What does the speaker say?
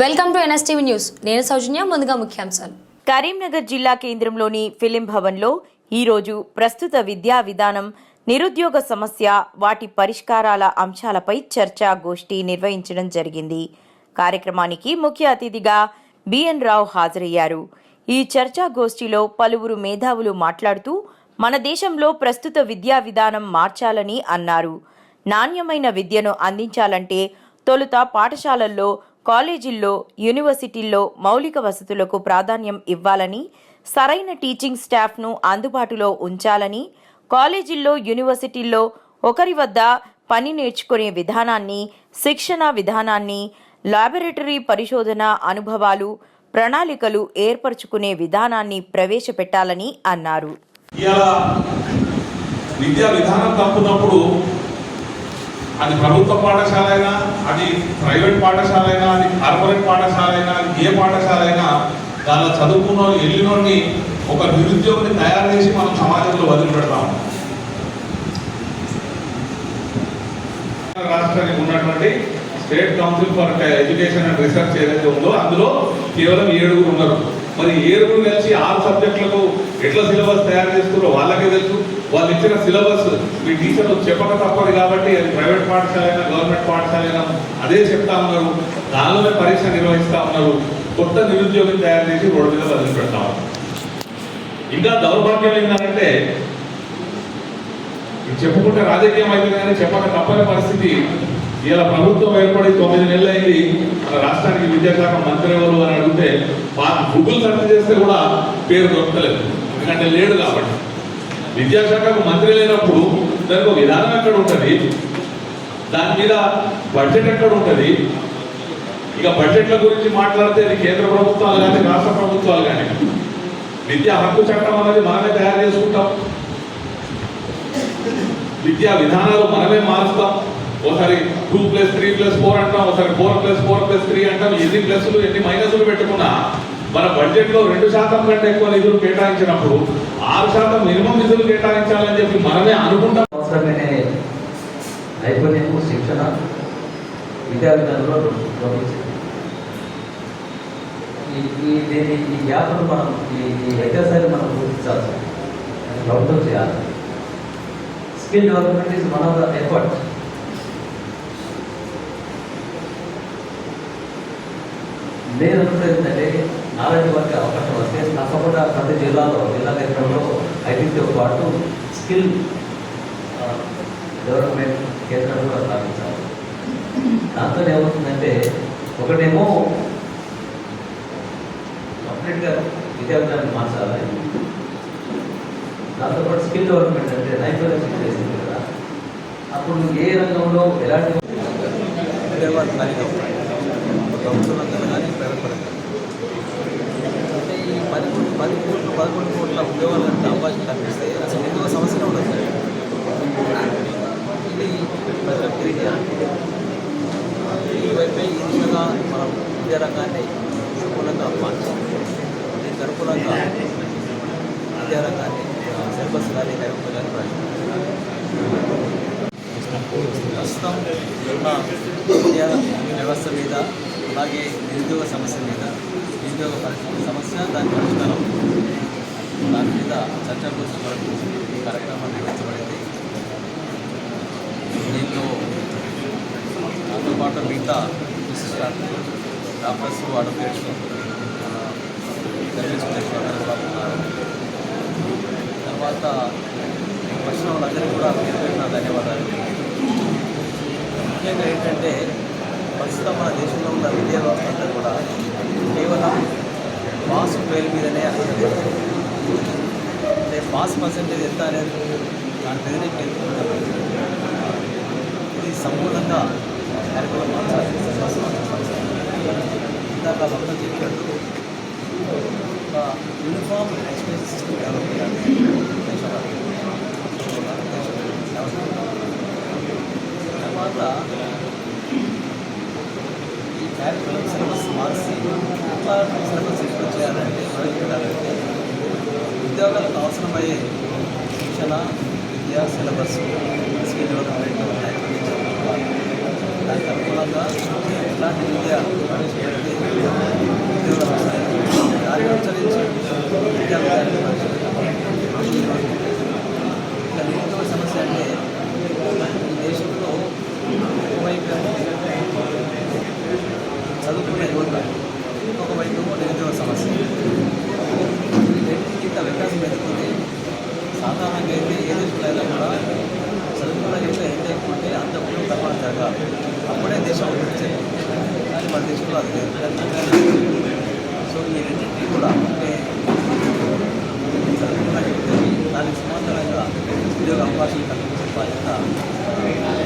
Welcome to NSTV news. నేను సౌజన్య ముందుగా ముఖ్యాంశాలు. కరీంనగర్ జిల్లా కేంద్రంలోని ఫిలిం భవన్లో ఈరోజు ప్రస్తుత విద్యా విధానం నిరుద్యోగ సమస్య వాటి పరిష్కారాల అంశాలపై చర్చా గోష్ఠి నిర్వహించడం జరిగింది. కార్యక్రమానికి ముఖ్య అతిథిగా బిఎన్ రావు హాజరయ్యారు. ఈ చర్చా గోష్ఠిలో పలువురు మేధావులు మాట్లాడుతూ మన దేశంలో ప్రస్తుత విద్యా విధానం మార్చాలని అన్నారు. నాణ్యమైన విద్యను అందించాలంటే తొలుత పాఠశాలల్లో కాలేజీల్లో యూనివర్సిటీల్లో మౌలిక వసతులకు ప్రాధాన్యం ఇవ్వాలని సరైన టీచింగ్ స్టాఫ్ను అందుబాటులో ఉంచాలని కాలేజీల్లో యూనివర్సిటీల్లో ఒకరి వద్ద పని నేర్చుకునే విధానాన్ని శిక్షణ విధానాన్ని లాబొరేటరీ పరిశోధన అనుభవాలు ప్రణాళికలు ఏర్పరచుకునే విధానాన్ని ప్రవేశపెట్టాలని అన్నారు. విద్యా విధానం తప్పునప్పుడు అది ప్రభుత్వ పాఠశాల అయినా అది ప్రైవేట్ పాఠశాల అయినా అది కార్పొరేట్ పాఠశాల అయినా అది ఏ పాఠశాల అయినా దానిలో చదువుకున్న వెళ్ళినోడిని ఒక నిరుద్యోగిని తయారు చేసి మనం సమాజంలో వదిలిపెడతాం. రాష్ట్రానికి ఉన్నటువంటి state council for education and research ఏదైతే ఉందో అందులో కేవలం ఏడుగురు ఉన్నారు. మరి ఏడుగురు కలిసి ఆరు సబ్జెక్టులకు ఎట్లా సిలబస్ తయారు చేస్తున్నారో వాళ్ళకే తెలుసు. వాళ్ళు ఇచ్చిన సిలబస్ మీ టీచర్లు చెప్పక తప్పదు కాబట్టి అది ప్రైవేట్ పాఠశాల అయినా గవర్నమెంట్ పాఠశాల అయినా అదే చెప్తా ఉన్నారు. దానిలోనే పరీక్ష నిర్వహిస్తా ఉన్నారు. కొత్త నిరుద్యోగం తయారు చేసి రోడ్డు మీద వదిలి పెడతా ఇంకా దౌర్భాగ్యం ఏంటంటే చెప్పుకుంటే రాజకీయం అయితే కానీ చెప్పక తప్పని పరిస్థితి. ఇలా ప్రభుత్వం ఏర్పడి తొమ్మిది నెలలు అయింది రాష్ట్రానికి విద్యాశాఖ మంత్రి ఎవరు అని గూగుల్ సెర్చ్ చేస్తే కూడా పేరు దొరకలేదు. ఎందుకంటే లేడు కాబట్టి. విద్యాశాఖకు మంత్రి లేనప్పుడు దానికి ఒక విధానం ఎక్కడ ఉంటుంది? దాని మీద బడ్జెట్ ఎక్కడ ఉంటుంది? ఇక బడ్జెట్ల గురించి మాట్లాడితే అది కేంద్ర ప్రభుత్వాలు కానీ రాష్ట్ర ప్రభుత్వాలు కానీ. విద్యా హక్కు చట్టం అనేది మనమే తయారు చేసుకుంటాం. విద్యా విధానాలు మనమే మారుస్తాం. ఒకసారి two plus three plus four అంటాం ఒకసారి four plus four plus three అంటాం ఎన్ని ప్లస్లు ఎన్ని మైనస్లు పెట్టుకున్నా మన బడ్జెట్లో రెండు శాతం కంటే ఎక్కువ నిధులు కేటాయించినప్పుడు ఆరు శాతం మినిమం నిధులు కేటాయించాలని చెప్పి మనమే అనుకుంటాం. అవసరమైన నైపుణ్యము శిక్షణ విద్యా విధానంలో ఈ ఈ ఈ గ్యాప్ను మనం ఈ ఈ వ్యత్యాసాన్ని మనం గుర్తించాల్సి ప్రభుత్వం చేయాలి. Skill development is one of the effort పాటు స్కిల్ డెవలప్మెంట్ కేంద్రాలు కూడా స్థాపించాలి దాంతో ఏమవుతుందంటే ఒకటేమో కంప్లీట్గా విద్యార్థులను మార్చాలి. దాంతోపాటు స్కిల్ డెవలప్మెంట్ అంటే నైపుణ్యం చేసింది కదా. అప్పుడు ఏ రంగంలో ఎలాంటి ప్రభుత్వం కానీ ప్రైవేట్ పరంగా ఈవైపై తెలియజేయాలి మనం విద్యా రంగాన్ని దిశగా మనం మార్చాలి దీనికి అనుకూలంగా విద్యారంగాన్ని సిలబస్ కానీ కరికులం కానీ ప్రస్తుతం ఉన్న విద్యా వ్యవస్థ మీద అలాగే నిరుద్యోగ సమస్య మీద నిరుద్యోగ పరిస్థితి సమస్య దాని పరిష్కారం దాని మీద చర్చా కోసం వరకు ఈ కార్యక్రమం నిర్వహించబడింది. దీంట్లో తర్వాత మిగతా డాక్టర్స్ అడ్వకేట్స్ సర్వీస్ కూడా ఉన్నారు తర్వాత వచ్చిన వాళ్ళందరికీ కూడా నా ధన్యవాదాలు. ముఖ్యంగా ఏంటంటే ప్రస్తుతం మన దేశంలో ఉన్న విద్యా వ్యవస్థ అంతా కూడా కేవలం పాస్ పేరు మీదనే అంటే పాస్ పర్సంటేజ్ ఎంత అనేది దాని మీదనే కేంద్రీకృతం ఇది సంపూర్ణంగా కార్యక్రమం మార్చాలి సిలబస్ మార్చాలి. ఇందాక మొత్తం చెప్పినట్టు ఒక యూనిఫామ్ ఎడ్యుకేషన్ సిస్టమ్ డెవలప్ చేయాలి దేశంలో. తర్వాత ఈ క్యారికులం సిలబస్ మార్చి ఎట్లా సిలబస్ ఇంప్రూవ్ చేయాలంటే ప్రవేశపెట్టాలంటే ఉద్యోగాలకు అవసరమయ్యే శిక్షణ విద్య సిలబస్ స్కిల్ డెవలప్మెంట్ నైపుణ్యం తర్వాత परदेशातून आले सोडून येण्याची टीकोला ते దానికి సమాధానంగా ఉద్యోగ అవకాశం కల్పించే బాధ్యత